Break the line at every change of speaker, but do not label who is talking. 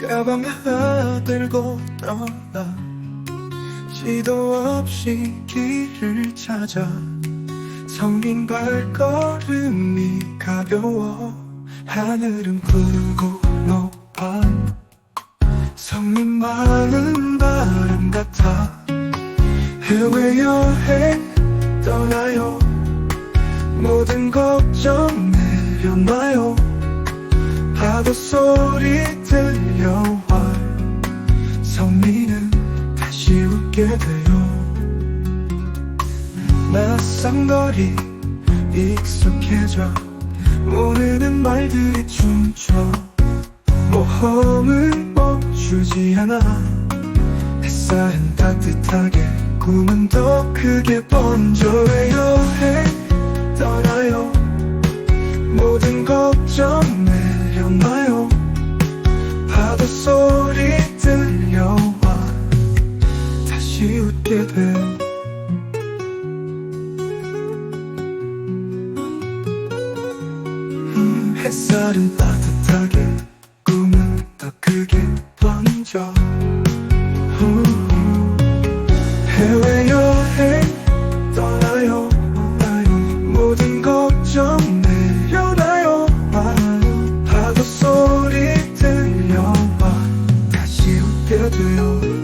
가방에 들고 떠나 지도 없이 길을 찾아 성인 발걸음이 가벼워 하늘은 푸르고 높아. 성인 마음 바람 같아. 해외 여행 떠나요. 모든 걱정 내려놔요. 파도 소리 들 웃게 돼요. 낯선 거리 익숙해져 오늘은 말들이 춤춰 모험을 멈추지 않아 햇살은 따뜻하게 꿈은 더 크게 번져 여 다시 웃게 돼 햇살은 따뜻하게 꿈은 더 크게 던져. 해외 여행 떠나요 떠나요. 모든 걱정 내려놔요. 파도 소리 들려와 다시 웃게 돼요.